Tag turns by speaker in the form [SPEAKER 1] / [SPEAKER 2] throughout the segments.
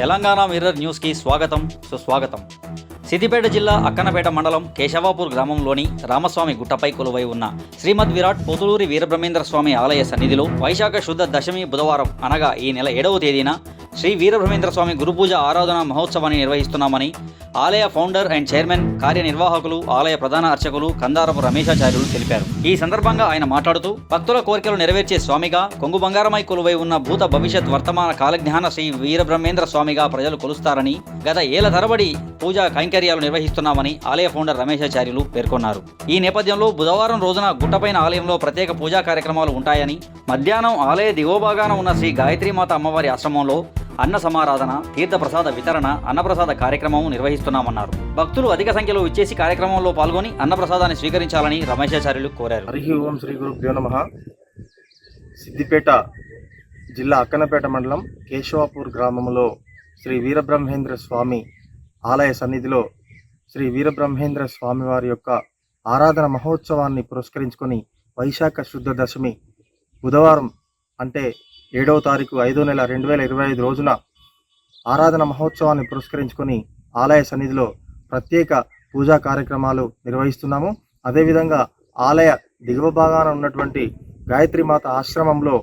[SPEAKER 1] Telangana mirror న్యూస్కి స్వాగతం సుస్వాగతం. సిద్దిపేట జిల్లా అక్కనపేట మండలం కేశవాపూర్ గ్రామంలోని రామస్వామి గుట్టపై కొలువై ఉన్న శ్రీమద్ విరాట్ పొతులూరి వీరబ్రహ్మేంద్ర స్వామి ఆలయ సన్నిధిలో వైశాఖ శుద్ధ దశమి బుధవారం అనగా ఈ నెల ఏడవ తేదీన శ్రీ వీరబ్రహ్మేంద్ర స్వామి గురుపూజ ఆరాధన మహోత్సవాన్ని నిర్వహిస్తున్నామని ఆలయ ఫౌండర్ అండ్ చైర్మన్ కార్యనిర్వాహకులు ఆలయ ప్రధాన అర్చకులు కందారపు రమేశాచార్యులు తెలిపారు. ఈ సందర్భంగా ఆయన మాట్లాడుతూ భక్తుల కోరికలు నెరవేర్చే స్వామిగా కొంగు బంగారమై కొలువై ఉన్న భూత భవిష్యత్ వర్తమాన కాలజ్ఞాన శ్రీ వీరబ్రహ్మేంద్ర స్వామిగా ప్రజలు కొలుస్తారని గత ఏళ్ళ తరబడి పూజా కైంకర్యాలు నిర్వహిస్తున్నామని ఆలయ ఫౌండర్ రమేశాచార్యులు పేర్కొన్నారు. ఈ నేపథ్యంలో బుధవారం రోజున గుట్టపైన ఆలయంలో ప్రత్యేక పూజా కార్యక్రమాలు ఉంటాయని మధ్యాహ్నం ఆలయ దిగోభాగాన ఉన్న శ్రీ గాయత్రీమాత అమ్మవారి ఆశ్రమంలో అన్న సమారాధన తీర్థప్రసాద వితరణ అన్నప్రసాద కార్యక్రమం నిర్వహిస్తున్నామన్నారు. భక్తులు అధిక సంఖ్యలో ఇచ్చేసి కార్యక్రమంలో పాల్గొని అన్నప్రసాదాన్ని స్వీకరించాలని రమేశాచార్యులు కోరారు.
[SPEAKER 2] హరి ఓం శ్రీ గురుభ్యో నమ. సిద్దిపేట జిల్లా అక్కనపేట మండలం కేశవాపూర్ గ్రామంలో శ్రీ వీరబ్రహ్మేంద్ర స్వామి ఆలయ సన్నిధిలో శ్రీ వీరబ్రహ్మేంద్ర స్వామి వారి యొక్క ఆరాధన మహోత్సవాన్ని పురస్కరించుకొని వైశాఖ శుద్ధ దశమి బుధవారం అంటే ఏడవ తారీఖు ఐదో నెల రెండు వేల ఇరవై ఐదు రోజున ఆరాధన మహోత్సవాన్ని పురస్కరించుకొని ఆలయ సన్నిధిలో ప్రత్యేక పూజా కార్యక్రమాలు నిర్వహిస్తున్నాము. అదేవిధంగా ఆలయ దిగువ భాగాన ఉన్నటువంటి గాయత్రీమాత ఆశ్రమంలో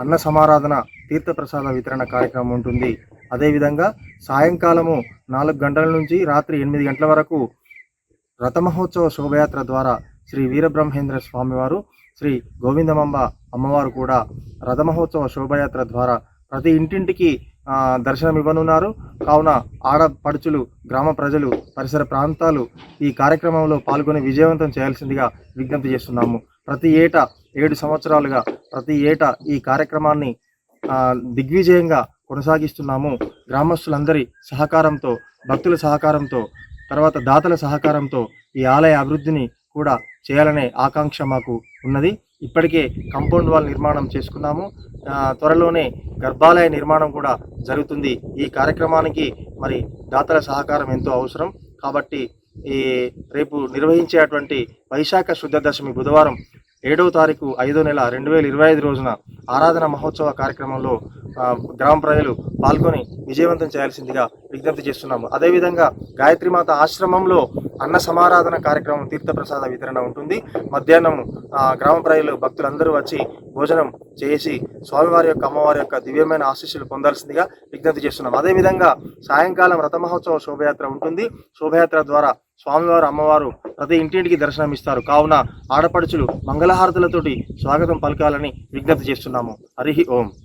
[SPEAKER 2] అన్న సమారాధన తీర్థప్రసాద వితరణ కార్యక్రమం ఉంటుంది. అదేవిధంగా సాయంకాలము నాలుగు గంటల నుంచి రాత్రి ఎనిమిది గంటల వరకు రథమహోత్సవ శోభయాత్ర ద్వారా శ్రీ వీరబ్రహ్మేంద్ర స్వామివారు శ్రీ గోవిందమంబ అమ్మవారు కూడా రథమహోత్సవ శోభయాత్ర ద్వారా ప్రతి ఇంటింటికి దర్శనం ఇవ్వనున్నారు. కావున ఆడపడుచులు గ్రామ ప్రజలు పరిసర ప్రాంతాలు ఈ కార్యక్రమంలో పాల్గొని విజయవంతం చేయాల్సిందిగా విజ్ఞప్తి చేస్తున్నాము. ప్రతి ఏటా ఏడు సంవత్సరాలుగా ప్రతి ఏటా ఈ కార్యక్రమాన్ని దిగ్విజయంగా కొనసాగిస్తున్నాము. గ్రామస్తులందరి సహకారంతో భక్తుల సహకారంతో తర్వాత దాతల సహకారంతో ఈ ఆలయ అభివృద్ధిని కూడా చేయాలనే ఆకాంక్ష మాకు ఉన్నది. ఇప్పటికే కంపౌండ్ వాల్ నిర్మాణం చేసుకున్నాము. త్వరలోనే గర్భాలయ నిర్మాణం కూడా జరుగుతుంది. ఈ కార్యక్రమానికి మరి దాతల సహకారం ఎంతో అవసరం. కాబట్టి ఈ రేపు నిర్వహించేటువంటి వైశాఖ శుద్ధ దశమి బుధవారం ఏడవ తారీఖు ఐదో నెల రెండు వేల ఇరవై ఐదు రోజున ఆరాధన మహోత్సవ కార్యక్రమంలో గ్రామ ప్రజలు పాల్గొని విజయవంతం చేయాల్సిందిగా విజ్ఞప్తి చేస్తున్నాము. అదేవిధంగా గాయత్రీమాత ఆశ్రమంలో అన్న సమారాధన కార్యక్రమం తీర్థప్రసాద వితరణ ఉంటుంది. మధ్యాహ్నం గ్రామ ప్రజలు భక్తులందరూ వచ్చి భోజనం చేసి స్వామివారి యొక్క అమ్మవారి యొక్క దివ్యమైన ఆశీస్సులు పొందాల్సిందిగా విజ్ఞప్తి చేస్తున్నాం. అదేవిధంగా సాయంకాలం రథమహోత్సవ శోభయాత్ర ఉంటుంది. శోభయాత్ర ద్వారా స్వామివారు అమ్మవారు ప్రతి ఇంటింటికి దర్శనం ఇస్తారు. కావున ఆడపడుచులు మంగళహారతులతోటి స్వాగతం పలకాలని విజ్ఞప్తి చేస్తున్నాము. హరి ఓం.